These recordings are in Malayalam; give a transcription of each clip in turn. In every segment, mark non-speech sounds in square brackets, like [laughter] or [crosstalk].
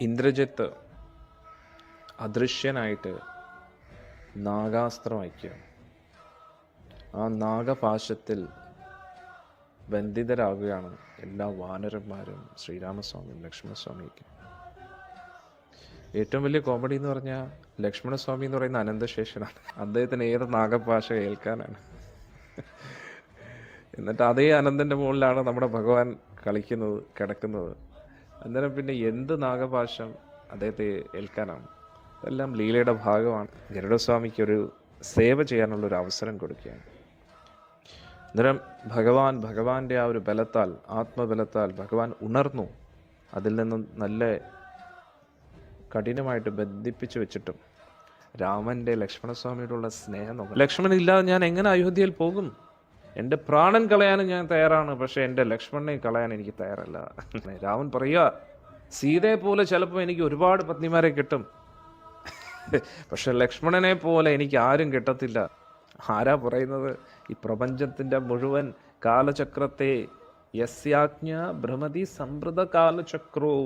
ഇന്ദ്രജിത്ത് അദൃശ്യനായിട്ട് നാഗാസ്ത്രം വയ്ക്കുക ആ നാഗപാശത്തിൽ ബന്ധിതരാകുകയാണ് എല്ലാ വാനരന്മാരും ശ്രീരാമസ്വാമിയും ലക്ഷ്മണസ്വാമിയൊക്കെ. ഏറ്റവും വലിയ കോമഡി എന്ന് പറഞ്ഞാൽ ലക്ഷ്മണസ്വാമി എന്ന് പറയുന്ന അനന്തശേഷനാണ്. അദ്ദേഹത്തിന് ഏത് നാഗഭാഷ കേൾക്കാനാണ് എന്നിട്ട് അതേ അനന്തന്റെ മുകളിലാണ് നമ്മുടെ ഭഗവാൻ കളിക്കുന്നത് കിടക്കുന്നത്. അന്നേരം പിന്നെ എന്ത് നാഗഭാഷം അദ്ദേഹത്തെ ഏൽക്കാനാണ്? ഇതെല്ലാം ലീലയുടെ ഭാഗമാണ്. ഗരുഡസ്വാമിക്ക് ഒരു സേവ ചെയ്യാനുള്ള ഒരു അവസരം കൊടുക്കുകയാണ്. അന്നേരം ഭഗവാൻ ഭഗവാന്റെ ആ ഒരു ബലത്താൽ ആത്മബലത്താൽ ഭഗവാൻ ഉണർന്നു. അതിൽ നിന്നും നല്ല കഠിനമായിട്ട് ബന്ധിപ്പിച്ചു വെച്ചിട്ടും രാമന്റെ ലക്ഷ്മണസ്വാമിയോടുള്ള സ്നേഹം നോക്കാം ലക്ഷ്മണൻ ഇല്ലാതെ ഞാൻ എങ്ങനെ അയോധ്യയിൽ പോകും? എന്റെ പ്രാണൻ കളയാനും ഞാൻ തയ്യാറാണ് പക്ഷേ എന്റെ ലക്ഷ്മണനെ കളയാൻ എനിക്ക് തയ്യാറല്ല. [laughs] രാമൻ പറയുക സീതയെ പോലെ ചിലപ്പോൾ എനിക്ക് ഒരുപാട് പത്നിമാരെ കിട്ടും. [laughs] പക്ഷെ ലക്ഷ്മണനെ പോലെ എനിക്ക് ആരും കിട്ടത്തില്ല. ആരാ പറയുന്നത്? ഈ പ്രപഞ്ചത്തിന്റെ മുഴുവൻ കാലചക്രത്തെ യസ്യാജ്ഞ ഭ്രമതി സമൃദ്ധ കാലചക്രോ.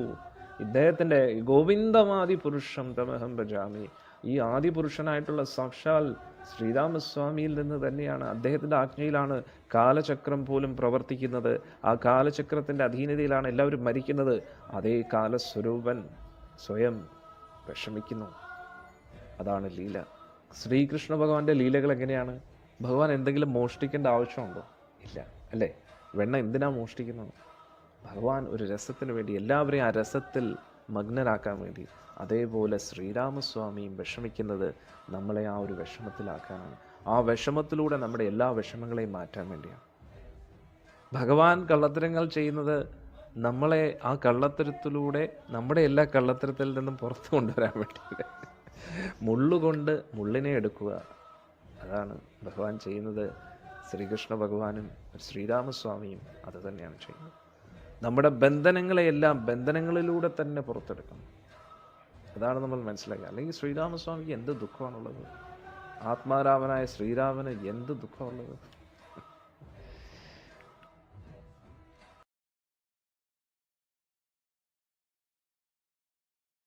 ഇദ്ദേഹത്തിന്റെ ഗോവിന്ദമാതി പുരുഷം തമഹം ഭജാമി. ഈ ആദിപുരുഷനായിട്ടുള്ള സാക്ഷാൽ ശ്രീരാമസ്വാമിയിൽ നിന്ന് തന്നെയാണ്. അദ്ദേഹത്തിന്റെ ആജ്ഞയിലാണ് കാലചക്രം പോലും പ്രവർത്തിക്കുന്നത്. ആ കാലചക്രത്തിന്റെ അധീനതയിലാണ് എല്ലാവരും മരിക്കുന്നത്. അതേ കാലസ്വരൂപൻ സ്വയം വിഷമിക്കുന്നു. അതാണ് ലീല. ശ്രീകൃഷ്ണ ഭഗവാന്റെ ലീലകൾ എങ്ങനെയാണ്? ഭഗവാൻ എന്തെങ്കിലും മോഷ്ടിക്കേണ്ട ആവശ്യമുണ്ടോ? ഇല്ല അല്ലേ? വെണ്ണ എന്തിനാ മോഷ്ടിക്കുന്നത്? ഭഗവാൻ ഒരു രസത്തിന് വേണ്ടി എല്ലാവരെയും ആ രസത്തിൽ മഗ്നരാക്കാൻ വേണ്ടി. അതേപോലെ ശ്രീരാമസ്വാമിയും വിഷമിക്കുന്നത് നമ്മളെ ആ ഒരു വിഷമത്തിലാക്കാനാണ്. ആ വിഷമത്തിലൂടെ നമ്മുടെ എല്ലാ വിഷമങ്ങളെയും മാറ്റാൻ വേണ്ടിയാണ്. ഭഗവാൻ കള്ളത്തരങ്ങൾ ചെയ്യുന്നത് നമ്മളെ ആ കള്ളത്തരത്തിലൂടെ നമ്മുടെ എല്ലാ കള്ളത്തരത്തിൽ നിന്നും പുറത്തു കൊണ്ടുവരാൻ വേണ്ടിയിട്ട് മുള്ളുകൊണ്ട് മുള്ളിനെ എടുക്കുക. അതാണ് ഭഗവാൻ ചെയ്യുന്നത്. ശ്രീകൃഷ്ണ ഭഗവാനും ശ്രീരാമസ്വാമിയും അത് തന്നെയാണ് ചെയ്യുന്നത്. നമ്മുടെ ബന്ധനങ്ങളെയെല്ലാം ബന്ധനങ്ങളിലൂടെ തന്നെ പുറത്തെടുക്കണം. അതാണ് നമ്മൾ മനസ്സിലാക്കുക. അല്ലെങ്കിൽ ശ്രീരാമസ്വാമിക്ക് എന്ത് ദുഃഖമാണുള്ളത്? ആത്മാരാമനായ ശ്രീരാമന് എന്ത് ദുഃഖമുള്ളത്?